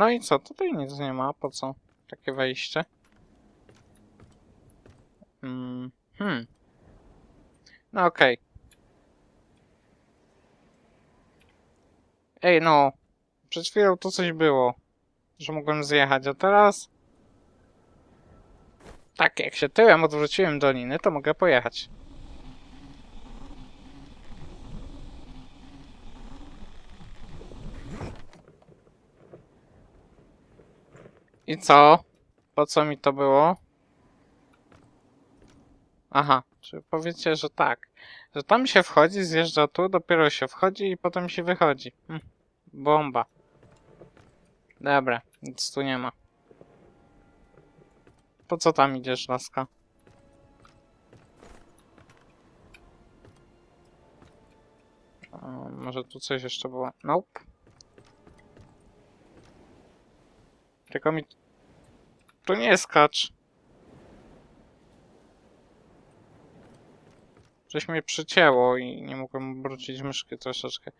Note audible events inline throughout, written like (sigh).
No i co? Tutaj nic nie ma. Po co takie wejście? Mm, hmm. No okej. Ej, no. Przed chwilą tu coś było. Że mogłem zjechać, a teraz... Tak, jak się tyłem odwróciłem do liny, to mogę pojechać. I co? Po co mi to było? Aha, czy powiecie, że tak. Że tam się wchodzi, zjeżdża tu, dopiero się wchodzi i potem się wychodzi. Hm. Bomba. Dobra, nic tu nie ma. Po co tam idziesz, laska? A, może tu coś jeszcze było? Nope. Tylko mi... Tu nie skacz. Coś mnie przycięło i nie mogłem obrócić myszki troszeczkę.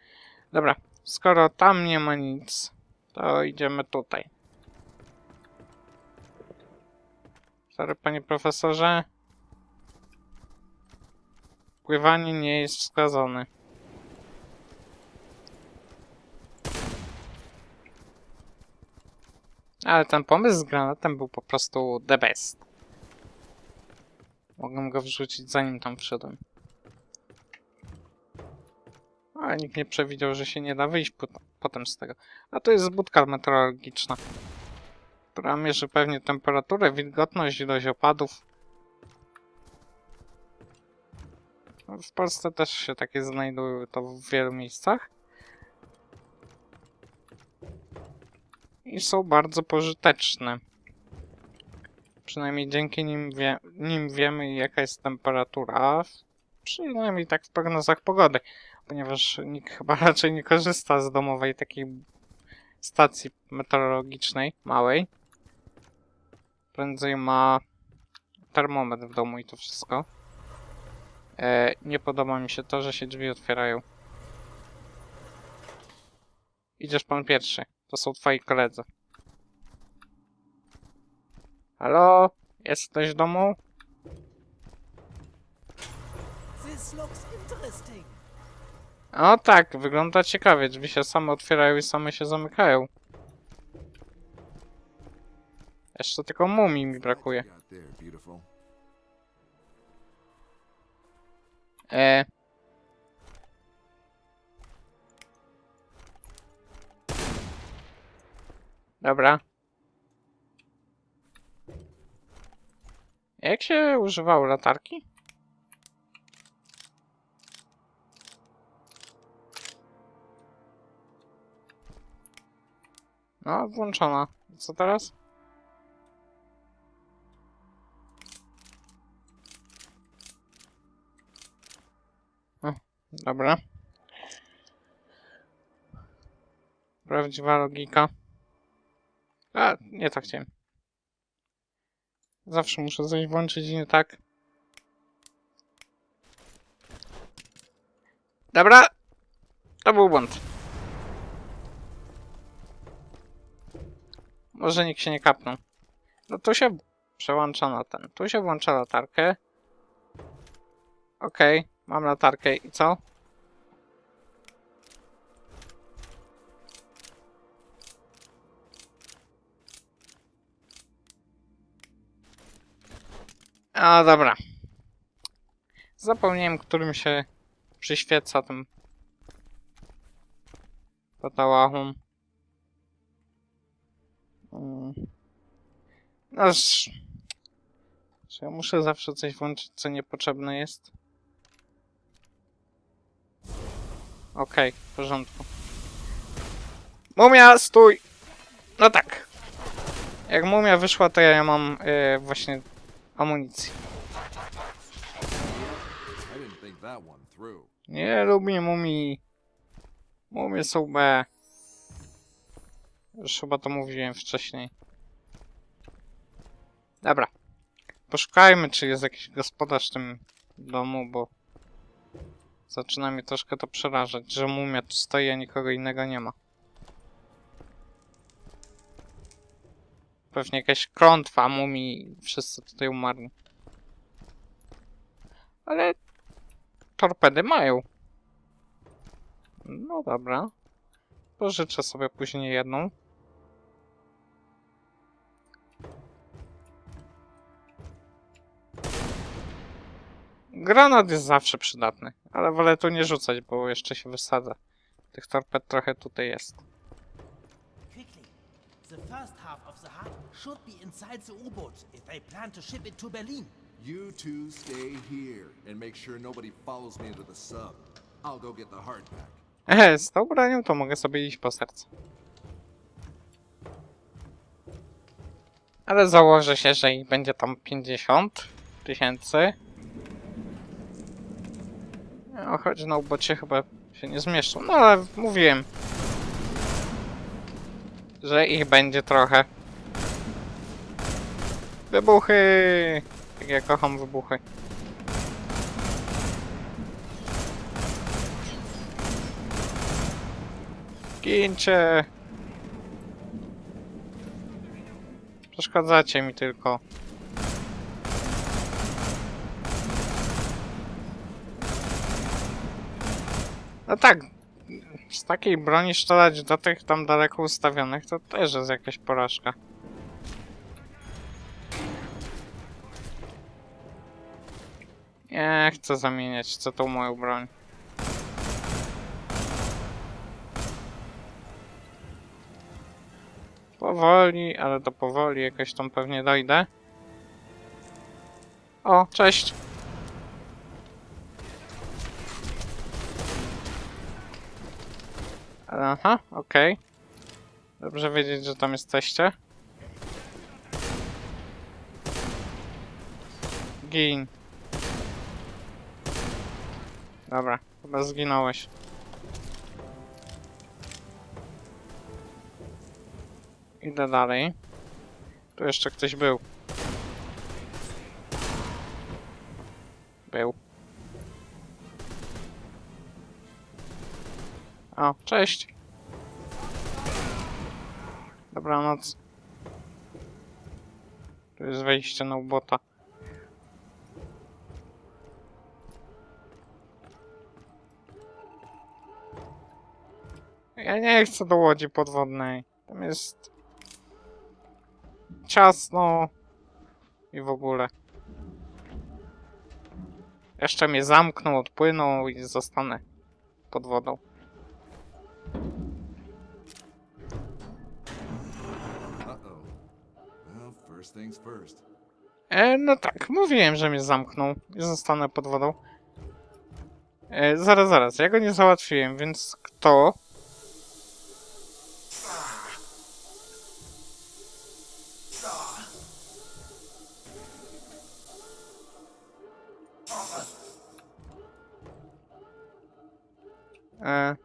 Dobra, skoro tam nie ma nic, to idziemy tutaj. Sorry, panie profesorze. Pływanie nie jest wskazane. Ale ten pomysł z granatem był po prostu the best. Mogłem go wrzucić zanim tam wszedłem. Ale nikt nie przewidział, że się nie da wyjść pot- potem z tego. A to jest budka meteorologiczna, która mierzy pewnie temperaturę, wilgotność, ilość opadów. W Polsce też się takie znajdują to w wielu miejscach. I są bardzo pożyteczne. Przynajmniej dzięki nim, wie, nim wiemy jaka jest temperatura. Przynajmniej tak w prognozach pogody ponieważ nikt chyba (laughs) raczej nie korzysta z domowej takiej stacji meteorologicznej, małej. Prędzej ma termometr w domu i to wszystko. E, nie podoba mi się to, że się drzwi otwierają. Idziesz pan pierwszy. To są twoi koledzy. Halo? Jest ktoś w domu? O tak, wygląda ciekawie. Drzwi się same otwierają i same się zamykają. Jeszcze tylko mumii mi brakuje. E. Dobra. Jak się używało latarki? No, włączona. Co teraz? Dobra. Prawdziwa logika. A, nie tak chciałem. Zawsze muszę coś włączyć i nie tak. Dobra. To był błąd. Może nikt się nie kapnął. No tu się przełącza na ten. Tu się włącza latarkę. Okej, mam latarkę i co? A dobra. Zapomniałem, którym się przyświeca tym patałachom. Mm. Aż... Czy ja muszę zawsze coś włączyć, co niepotrzebne jest? Okej, w porządku. Mumia, stój! No tak. Jak mumia wyszła, to ja mam e, właśnie amunicji. Nie lubię mumii. Mumie są B. Już chyba to mówiłem wcześniej. Dobra. Poszukajmy, czy jest jakiś gospodarz w tym domu, bo zaczyna mnie troszkę to przerażać, że mumia tu stoi, a nikogo innego nie ma. Pewnie jakaś klątwa mumii. Wszyscy tutaj umarli. Ale torpedy mają. No dobra. Pożyczę sobie później jedną. Granat jest zawsze przydatny, ale wolę tu nie rzucać, bo jeszcze się wysadza. Tych torped trochę tutaj jest. The first half of the heart should be inside the U-boat if they plan to ship it to Berlin. You two stay here and make sure nobody follows me into the sub. I'll go get the hardback. Ehe, z tą bronią to mogę sobie iść po serce. Ale założę się, że ich będzie tam 50 tysięcy. No, choć na ubocie chyba się nie zmieszczą. No ale mówiłem, że ich będzie trochę. Wybuchy! Jak ja kocham wybuchy. Gincie! Przeszkadzacie mi tylko. No tak, z takiej broni strzelać do tych tam daleko ustawionych to też jest jakaś porażka. Nie chcę zamieniać co tą moją broń. Powoli, ale to powoli jakoś tam pewnie dojdę. O, cześć! Aha, okej. Dobrze wiedzieć, że tam jesteście. Gin. Dobra, chyba zginąłeś. Idę dalej. Tu jeszcze ktoś był. Był. O, cześć. Dobranoc. Tu jest wejście na ubota. Ja nie chcę do łodzi podwodnej. Tam jest ciasno i w ogóle. Jeszcze mnie zamkną, odpłyną i zostanę pod wodą. E, no tak, mówiłem, że mnie zamknął i zostanę pod wodą. E, zaraz, zaraz, ja go nie załatwiłem, więc kto? E,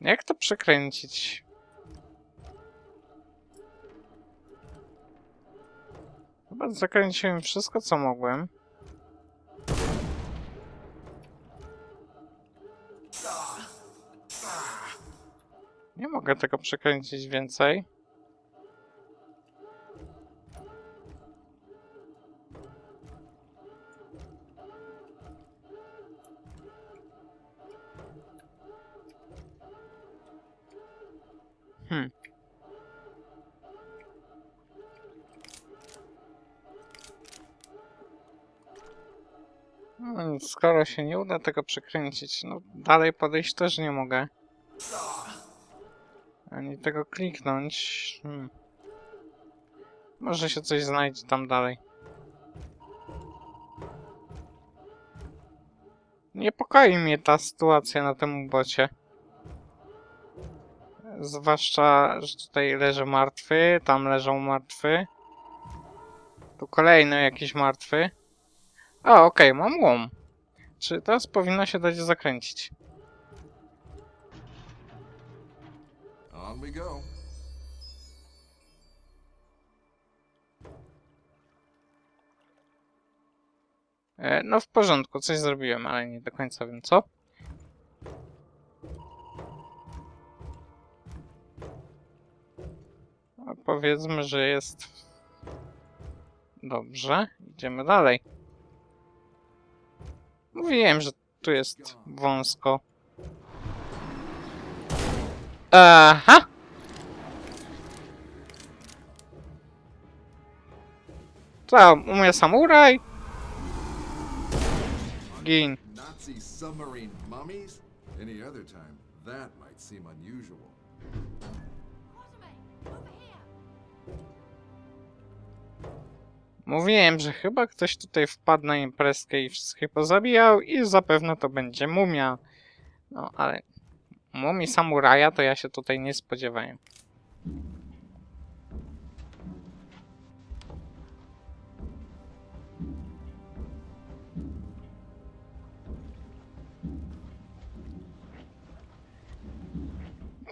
jak to przekręcić? Chyba zakręciłem wszystko, co mogłem. Nie mogę tego przekręcić więcej. Hmm. No, skoro się nie uda tego przekręcić, no dalej podejść też nie mogę. Ani tego kliknąć. Hmm. Może się coś znajdzie tam dalej. Niepokoi mnie ta sytuacja na tym bocie. Zwłaszcza, że tutaj leży martwy, tam leżą martwy. Tu kolejny jakiś martwy. A, okej, mam łom. Czy teraz powinno się dać zakręcić? On we go. E, no w porządku, coś zrobiłem, ale nie do końca wiem co. A powiedzmy, że jest dobrze. Idziemy dalej. Mówiłem, że tu jest wąsko. Aha! Co, umie samuraj? Gin. Nazi submarine mummies? Any other time, that might seem unusual. Mówiłem, że chyba ktoś tutaj wpadł na imprezkę i wszystkich pozabijał i zapewne to będzie mumia. No, ale mumii samuraja to ja się tutaj nie spodziewałem.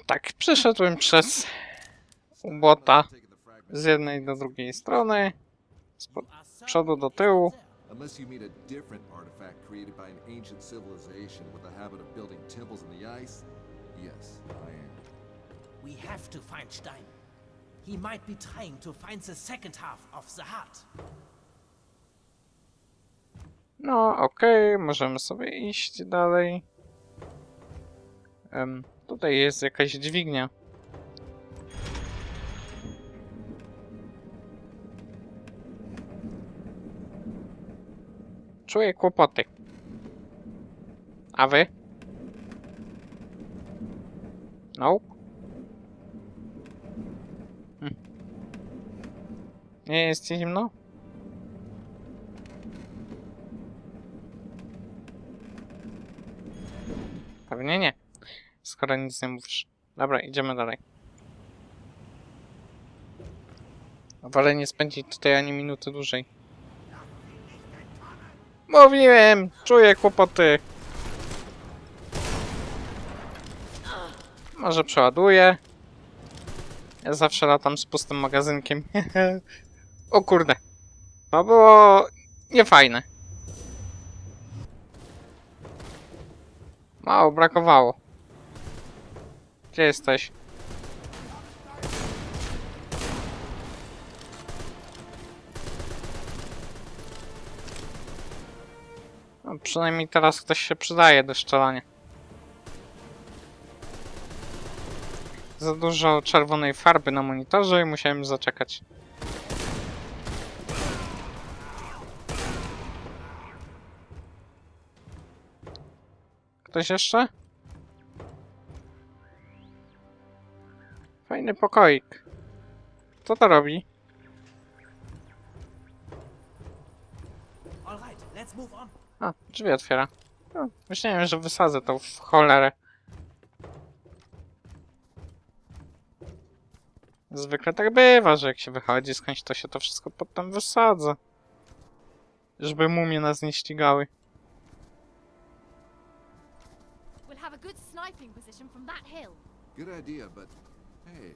Tak, przeszedłem przez fragment. z jednej do drugiej strony. Z przodu do tyłu. Unless you meet a different artifact created by an ancient civilization with the habit of building temples in the ice, yes, I am. We have to find Stein. He might be trying to find the second half of the heart. No, okej, możemy sobie iść dalej. Em, tutaj jest jakaś dźwignia. Czuję kłopoty. A wy? No. Hm. Nie jest zimno? Pewnie nie. Skoro nic nie mówisz. Dobra, idziemy dalej. Wolę nie spędzić tutaj ani minuty dłużej. Mówiłem! Czuję kłopoty! Może przeładuję. Ja zawsze latam z pustym magazynkiem. (laughs) o kurde. To było niefajne. Mało brakowało. Gdzie jesteś? Przynajmniej teraz ktoś się przydaje do strzelania. Za dużo czerwonej farby na monitorze i musiałem zaczekać. Ktoś jeszcze? Fajny pokoik. Co to robi? All right, let's move on. A, drzwi otwiera. No, myślałem, że wysadzę to w cholerę. Zwykle tak bywa, że jak się wychodzi skądś, to się to wszystko potem wysadza. Żeby mumie nas nie ścigały. We'll have a good sniping position from that hill. Good idea, but hey,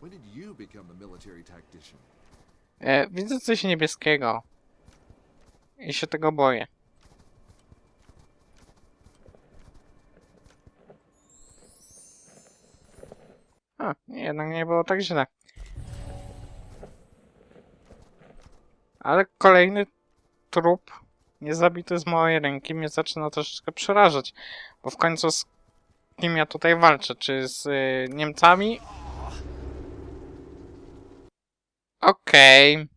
when did you become the military tactician? E, widzę coś niebieskiego. I się tego boję. A, jednak nie było tak źle. Ale kolejny trup niezabity z małej ręki mnie zaczyna troszeczkę przerażać. Bo w końcu z kim ja tutaj walczę? Czy z y, Niemcami? Okej.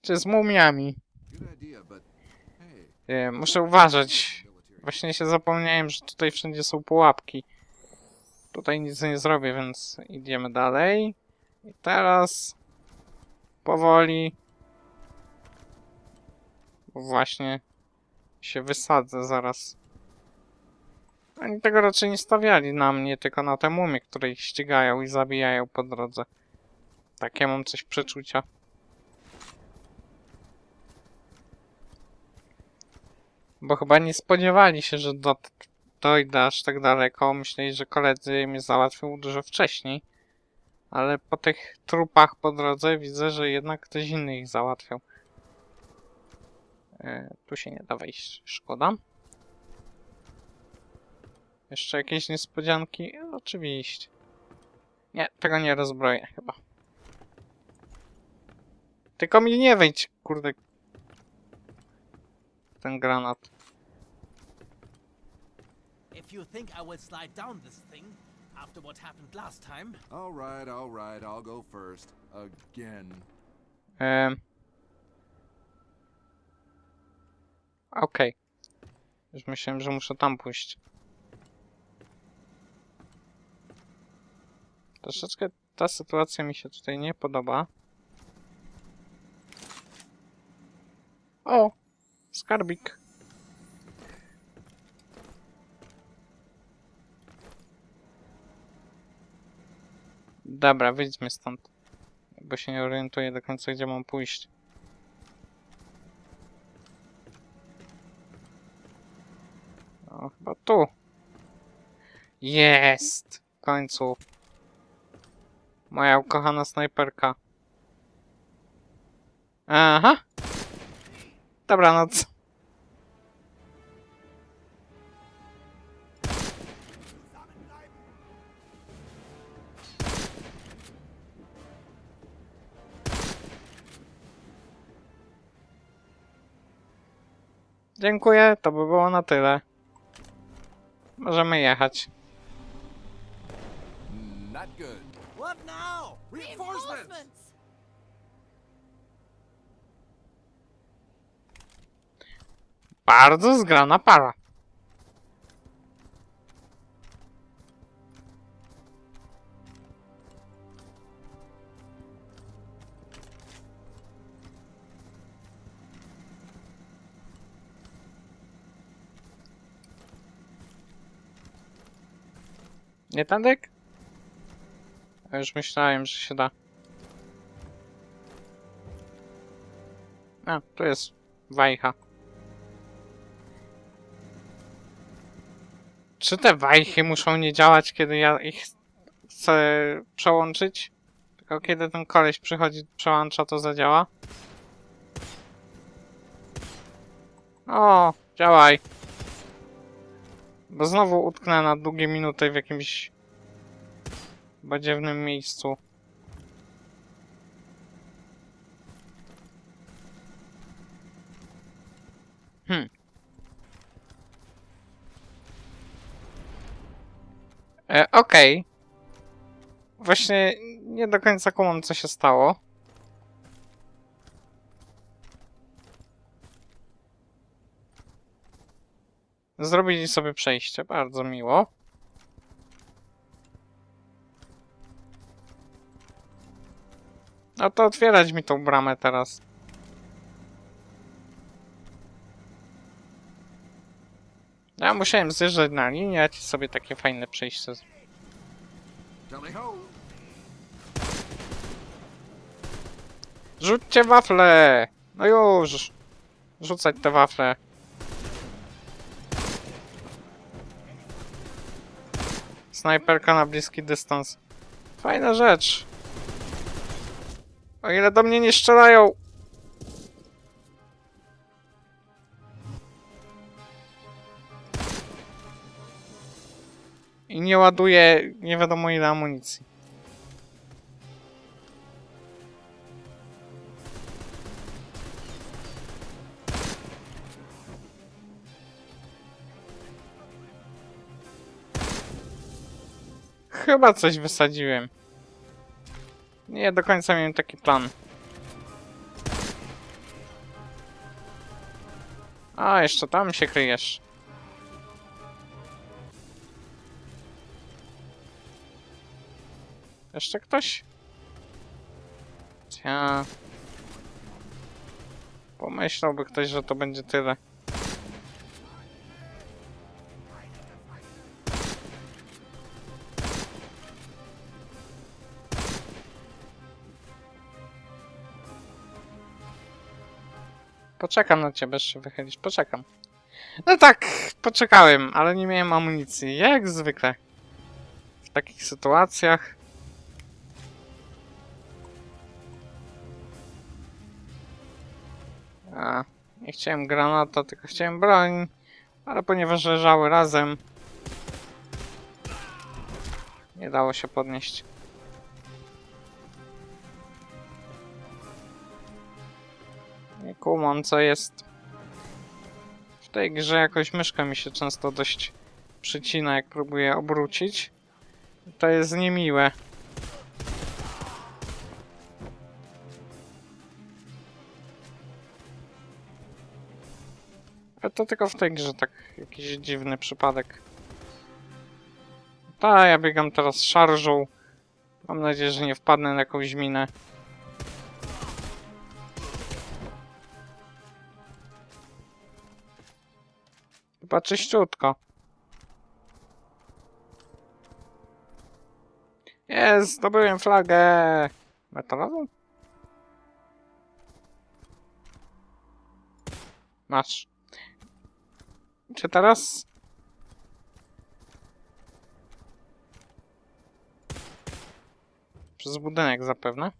Czy z mumiami? E, muszę uważać. Właśnie się zapomniałem, że tutaj wszędzie są pułapki. Tutaj nic nie zrobię, więc idziemy dalej. I teraz powoli właśnie się wysadzę zaraz. Oni tego raczej nie stawiali na mnie, tylko na te mumie, które ich ścigają i zabijają po drodze. Takie mam coś przeczucia. Bo chyba nie spodziewali się, że do, dojdę aż tak daleko. Myśleli, że koledzy mnie załatwią dużo wcześniej. Ale po tych trupach po drodze widzę, że jednak ktoś inny ich załatwiał. E, tu się nie da wejść, szkoda. Jeszcze jakieś niespodzianki? Oczywiście. Nie, tego nie rozbroję chyba. Tylko mi nie wejdź, kurde. Ten granat. If you think I will slide down this thing after what happened last time, All right, all right, I'll go first. Again. Em. Okej. Już myślałem, że muszę tam pójść. Troszeczkę ta sytuacja mi się tutaj nie podoba. O! Skarbik. Dobra, wyjdźmy stąd. Bo się nie orientuję do końca, gdzie mam pójść. O, chyba tu. Jest! W końcu. Moja ukochana snajperka. Aha! Dobranoc. Dziękuję, to by było na tyle. Możemy jechać. Not good. what now? Reinforcements! Bardzo zgrana para. Nie tędyk? Ja już myślałem, że się da. A, tu jest wajcha. Czy te wajchy muszą nie działać, kiedy ja ich chcę przełączyć? Tylko kiedy ten koleś przychodzi, przełącza, to zadziała? O, działaj. Bo znowu utknę na długie minuty w jakimś badziewnym miejscu. Hmm. E, Okej. Właśnie nie do końca kumam, co się stało. Zrobili sobie przejście, bardzo miło. No to otwierać mi tą bramę teraz. Ja musiałem zjeżdżać na linię, a ci sobie takie fajne przejście! Rzućcie wafle! No już! Rzucać te wafle. Snajperka na bliski dystans. Fajna rzecz. O ile do mnie nie strzelają! I nie ładuje nie wiadomo ile amunicji. Chyba coś wysadziłem. Nie do końca miałem taki plan. A, jeszcze tam się kryjesz. Jeszcze ktoś? Cia. Pomyślałby ktoś, że to będzie tyle. Poczekam na ciebie, jeszcze wychylisz. Poczekam. No tak, poczekałem, ale nie miałem amunicji. Jak zwykle. W takich sytuacjach. A, Nie chciałem granata, tylko chciałem broń. Ale ponieważ leżały razem, nie dało się podnieść. Kumam, co jest. W tej grze jakoś myszka mi się często dość przycina, jak próbuję obrócić. To jest niemiłe. Ale to tylko w tej grze tak jakiś dziwny przypadek. Ta, ja biegam teraz szarżą. Mam nadzieję, że nie wpadnę na jakąś minę. Chyba czyściutko. Jest, zdobyłem flagę! Metalową? Masz. Czy teraz? Przez budynek zapewne.